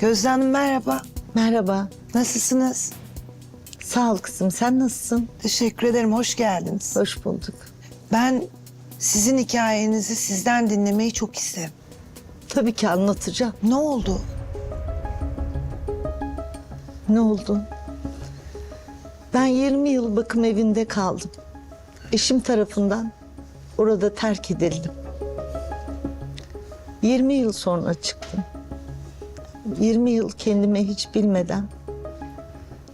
Gözde Hanım merhaba. Merhaba. Nasılsınız? Sağ ol kızım. Sen nasılsın? Teşekkür ederim. Hoş geldiniz. Hoş bulduk. Ben sizin hikayenizi sizden dinlemeyi çok isterim. Tabii ki anlatacağım. Ne oldu? Ne oldu? Ben 20 yıl bakım evinde kaldım. Eşim tarafından orada terk edildim. 20 yıl sonra çıktım. 20 yıl kendime hiç bilmeden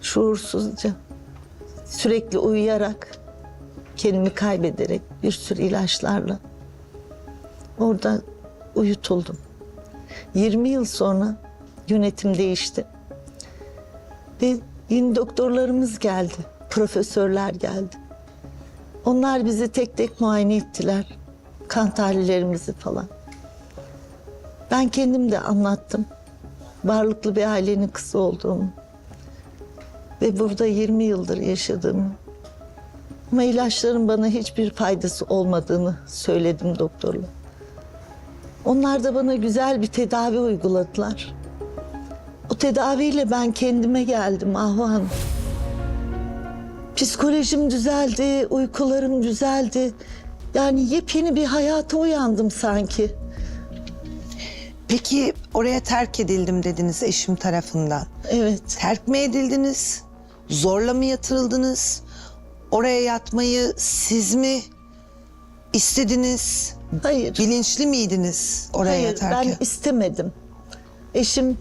şuursuzca sürekli uyuyarak kendimi kaybederek bir sürü ilaçlarla orada uyutuldum. 20 yıl sonra yönetim değişti. Ve yeni doktorlarımız geldi, profesörler geldi. Onlar bizi tek tek muayene ettiler. Kan tahlillerimizi falan. Ben kendim de anlattım. Varlıklı bir ailenin kızı olduğumu. Ve burada 20 yıldır yaşadığımı. Ama ilaçların bana hiçbir faydası olmadığını söyledim doktorla. Onlar da bana güzel bir tedavi uyguladılar. O tedaviyle ben kendime geldim Ahu Hanım. Psikolojim düzeldi, uykularım düzeldi. Yani yepyeni bir hayata uyandım sanki. Peki oraya terk edildim dediniz eşim tarafından. Evet. Terk mi edildiniz? Zorla mı yatırıldınız? Oraya yatmayı siz mi istediniz? Hayır. Bilinçli miydiniz oraya Hayır, yatarken? ben istemedim. Eşim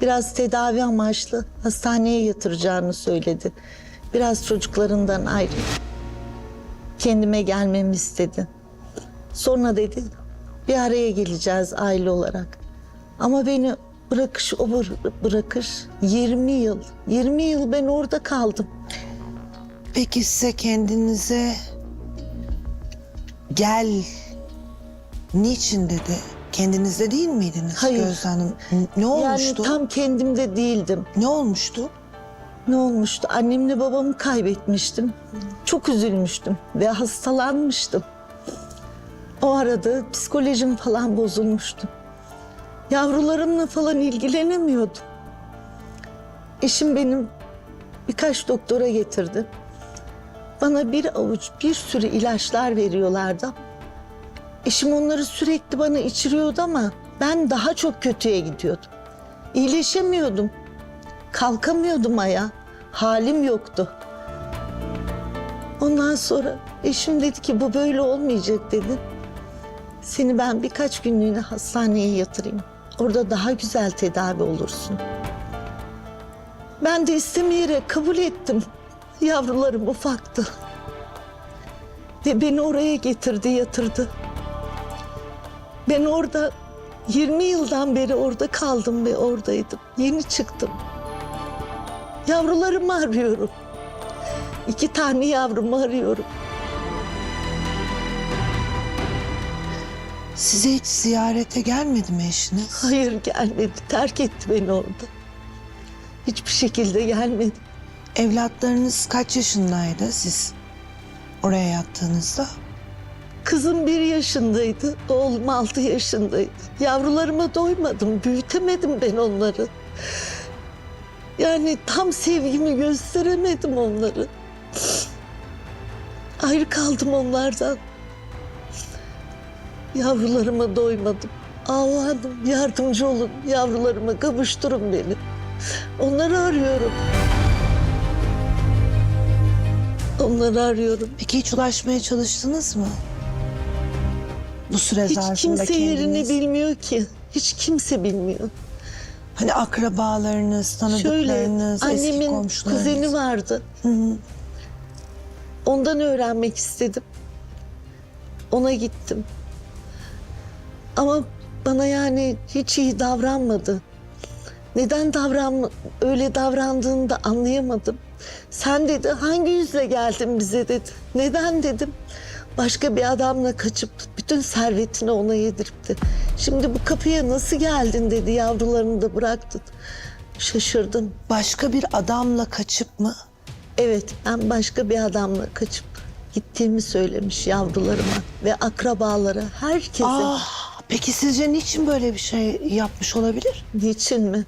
biraz tedavi amaçlı hastaneye yatıracağını söyledi. Biraz çocuklarından ayrı. Kendime gelmemi istedi. Sonra dedi bir araya geleceğiz aile olarak. Ama beni bırakış o bır- bırakış 20 yıl. 20 yıl ben orada kaldım. Peki size kendinize gel niçin dedi? Kendinizde değil miydiniz Hayır. Gözde Hanım? Ne olmuştu? Yani tam kendimde değildim. Ne olmuştu? Ne olmuştu? Annemle babamı kaybetmiştim. Çok üzülmüştüm ve hastalanmıştım. O arada psikolojim falan bozulmuştu. Yavrularımla falan ilgilenemiyordum. Eşim benim birkaç doktora getirdi. Bana bir avuç bir sürü ilaçlar veriyorlardı. Eşim onları sürekli bana içiriyordu ama ben daha çok kötüye gidiyordum. İyileşemiyordum. Kalkamıyordum ayağa. Halim yoktu. Ondan sonra eşim dedi ki bu böyle olmayacak dedi. Seni ben birkaç günlüğüne hastaneye yatırayım. Orada daha güzel tedavi olursun. Ben de istemeyerek kabul ettim. Yavrularım ufaktı. Ve beni oraya getirdi, yatırdı. Ben orada 20 yıldan beri orada kaldım ve oradaydım. Yeni çıktım. Yavrularımı arıyorum. İki tane yavrumu arıyorum. Size hiç ziyarete gelmedi mi eşiniz? Hayır gelmedi. Terk etti beni orada. Hiçbir şekilde gelmedi. Evlatlarınız kaç yaşındaydı siz oraya yattığınızda? Kızım bir yaşındaydı. Oğlum altı yaşındaydı. Yavrularıma doymadım. Büyütemedim ben onları. Yani tam sevgimi gösteremedim onları. Ayrı kaldım onlardan. Yavrularıma doymadım. Allah'ım yardımcı olun. Yavrularıma kavuşturun beni. Onları arıyorum. Onları arıyorum. Peki hiç ulaşmaya çalıştınız mı? Bu süre Hiç zarfında kimse yerini kendiniz- bilmiyor ki. Hiç kimse bilmiyor. Hani akrabalarınız, Şöyle tanıdıklarınız, eski annemin komşularınız. kuzeni vardı. Hı hı. Ondan öğrenmek istedim. Ona gittim. Ama bana yani hiç iyi davranmadı. Neden davran öyle davrandığını da anlayamadım. Sen dedi hangi yüzle geldin bize dedi. Neden dedim. Başka bir adamla kaçıp bütün servetini ona yediripti. Şimdi bu kapıya nasıl geldin dedi yavrularını da bıraktın. Şaşırdım. Başka bir adamla kaçıp mı? Evet, ben başka bir adamla kaçıp gittiğimi söylemiş yavrularıma ve akrabalara, herkese. Ah, peki sizce niçin böyle bir şey yapmış olabilir? Niçin mi?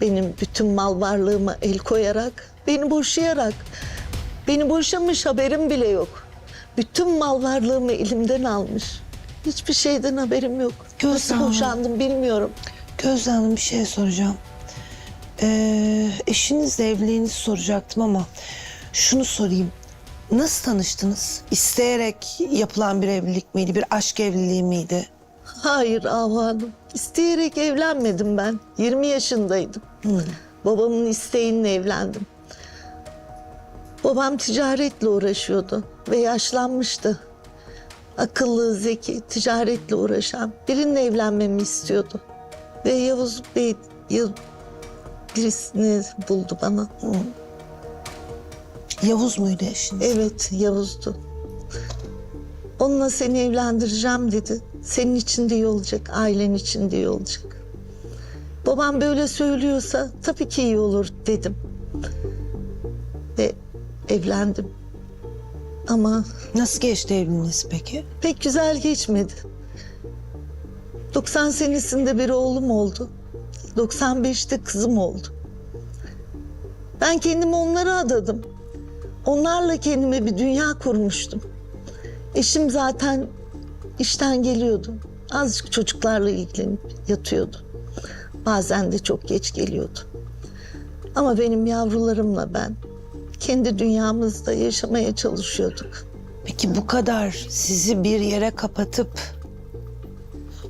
benim bütün mal varlığıma el koyarak, beni boşayarak, beni boşamış haberim bile yok. Bütün mal varlığımı elimden almış. Hiçbir şeyden haberim yok. Gözde Nasıl Hanım. boşandım bilmiyorum. Gözde Hanım bir şey soracağım. Ee, eşinizle evliliğinizi soracaktım ama şunu sorayım. Nasıl tanıştınız? İsteyerek yapılan bir evlilik miydi? Bir aşk evliliği miydi? Hayır Ahu Hanım. İsteyerek evlenmedim ben. 20 yaşındaydım. Babamın isteğiyle evlendim. Babam ticaretle uğraşıyordu ve yaşlanmıştı. Akıllı, zeki, ticaretle uğraşan birinle evlenmemi istiyordu. Ve Yavuz Bey ya- birisini buldu bana. Yavuz muydu eşiniz? Evet, Yavuz'du. Onunla seni evlendireceğim dedi. Senin için de iyi olacak, ailen için de iyi olacak. Babam böyle söylüyorsa tabii ki iyi olur dedim. Ve evlendim. Ama Nasıl geçti evliliğiniz peki? pek güzel geçmedi. 90 senesinde bir oğlum oldu. 95'te kızım oldu. Ben kendimi onlara adadım. Onlarla kendime bir dünya kurmuştum. Eşim zaten işten geliyordu. Azıcık çocuklarla ilgilenip yatıyordu. Bazen de çok geç geliyordu. Ama benim yavrularımla ben kendi dünyamızda yaşamaya çalışıyorduk. Peki bu kadar sizi bir yere kapatıp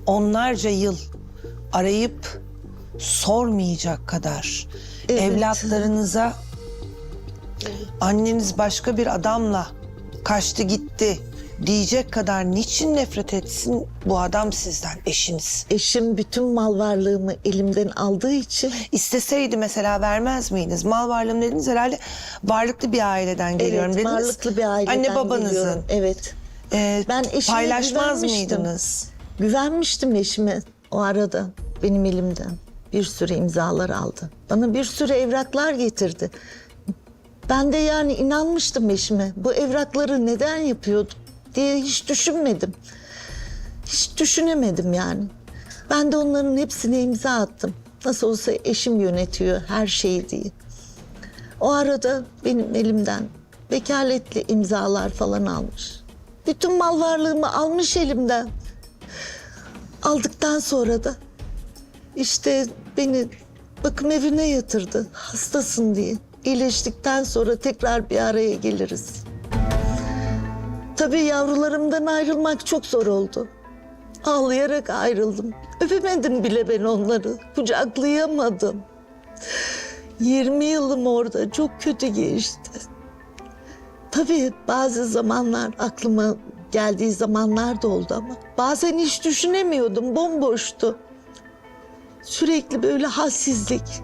onlarca yıl arayıp sormayacak kadar Evet. evlatlarınıza anneniz başka bir adamla kaçtı gitti diyecek kadar niçin nefret etsin bu adam sizden eşiniz? Eşim bütün mal varlığımı elimden aldığı için İsteseydi mesela vermez miydiniz? Mal varlığım dediniz herhalde varlıklı bir aileden geliyorum evet, dediniz. varlıklı bir aileden Anne babanızın. geliyorum. Evet. Ee, Ben eşime paylaşmaz güvenmiştim. mıydınız? Güvenmiştim eşime o arada benim elimden. Bir sürü imzalar aldı. Bana bir sürü evraklar getirdi. Ben de yani inanmıştım eşime. Bu evrakları neden yapıyordu diye hiç düşünmedim. Hiç düşünemedim yani. Ben de onların hepsine imza attım. Nasıl olsa eşim yönetiyor her şeyi diye. O arada benim elimden vekaletli imzalar falan almış. Bütün mal varlığımı almış elimden. Aldıktan sonra da işte beni bakım evine yatırdı hastasın diye. İyileştikten sonra tekrar bir araya geliriz. Tabii yavrularımdan ayrılmak çok zor oldu. Ağlayarak ayrıldım. Öpemedim bile ben onları. Kucaklayamadım. 20 yılım orada çok kötü geçti. Tabii bazı zamanlar aklıma geldiği zamanlar da oldu ama bazen hiç düşünemiyordum, bomboştu. Sürekli böyle halsizlik.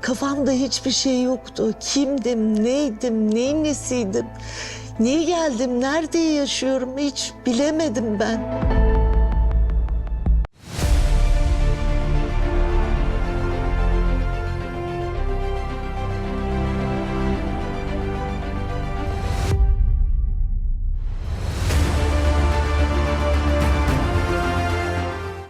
Kafamda hiçbir şey yoktu. Kimdim, neydim, neyin nesiydim? Niye geldim, nerede yaşıyorum hiç bilemedim ben.